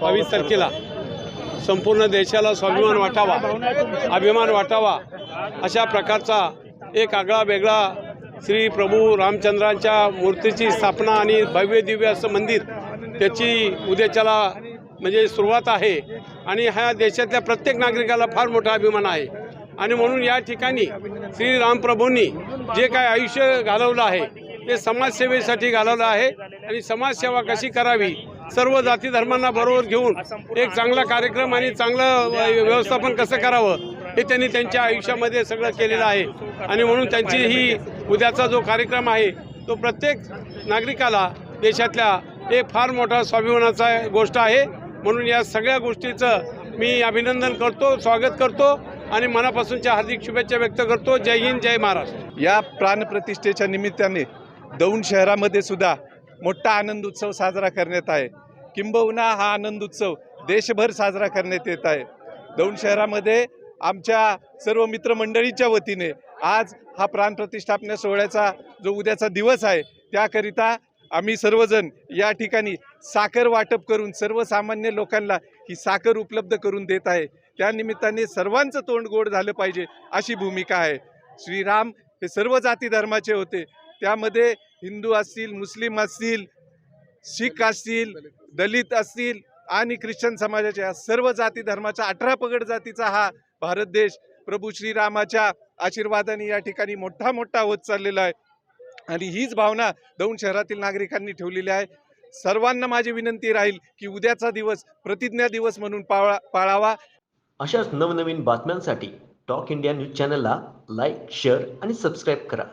बावीस तारखेला संपूर्ण देशाला स्वाभिमान वाटावा अभिमान वाटावा अशा प्रकारचा एक आगळा वेगळा श्री प्रभू रामचंद्रांच्या मूर्तीची स्थापना आणि भव्य दिव्य असं मंदिर त्याची उद्याच्याला म्हणजे सुरुवात आहे. आणि ह्या देशातल्या प्रत्येक नागरिकाला फार मोठा अभिमान आहे. आणि म्हणून या ठिकाणी श्री रामप्रभूंनी जे काय आयुष्य घालवलं आहे ते समाजसेवेसाठी घालवलं आहे आणि समाजसेवा कशी करावी? सर्व जाती धर्मांना बरोबर घेऊन एक चांगला कार्यक्रम आणि चांगलं व्यवस्थापन कसं करावं हे त्यांनी त्यांच्या आयुष्यामध्ये सगळं केलेलं आहे. आणि म्हणून त्यांची ही उद्याचा जो कार्यक्रम आहे तो प्रत्येक नागरिकाला देशातल्या हे फार मोठा स्वाभिमानाचा गोष्ट आहे. म्हणून या सगळ्या गोष्टीचं मी अभिनंदन करतो स्वागत करतो आणि मनापासूनच्या हार्दिक शुभेच्छा व्यक्त करतो. जय हिंद जय महाराष्ट्र. या प्राणप्रतिष्ठेच्या निमित्ताने दौंड शहरामध्ये सुद्धा मोठा आनंद उत्सव साजरा करण्यात आहे. किंबहुना हा आनंद उत्सव देशभर साजरा करण्यात येत आहे. दौंड शहरामध्ये आमच्या सर्व मित्रमंडळीच्या वतीने आज हा प्राणप्रतिष्ठापना सोहळ्याचा जो उद्याचा दिवस आहे त्याकरिता आम्ही सर्वजण या ठिकाणी साखर वाटप करून सर्वसामान्य लोकांना ही साखर उपलब्ध करून देत आहे. त्यानिमित्ताने सर्वांचं तोंड गोड झालं पाहिजे अशी भूमिका आहे. श्रीराम हे सर्व जाती धर्माचे होते. त्यामध्ये हिंदू असतील मुस्लिम असतील शीख असतील दलित असतील आणि ख्रिश्चन समाजाच्या या सर्व जाती धर्माचा अठरा पगड जातीचा हा भारत देश प्रभू श्रीरामाच्या आशीर्वादाने या ठिकाणी मोठा मोठा होत चाललेला आहे. आणि हीच भावना दौंड शहरातील नागरिकांनी ठेवलेली आहे. सर्वांना माझी विनंती राहील की उद्याचा दिवस प्रतिज्ञा दिवस म्हणून पाळा पाळावा. अशाच नवनवीन बातम्यांसाठी टॉक इंडिया न्यूज चॅनलला लाईक शेअर आणि सबस्क्राईब करा.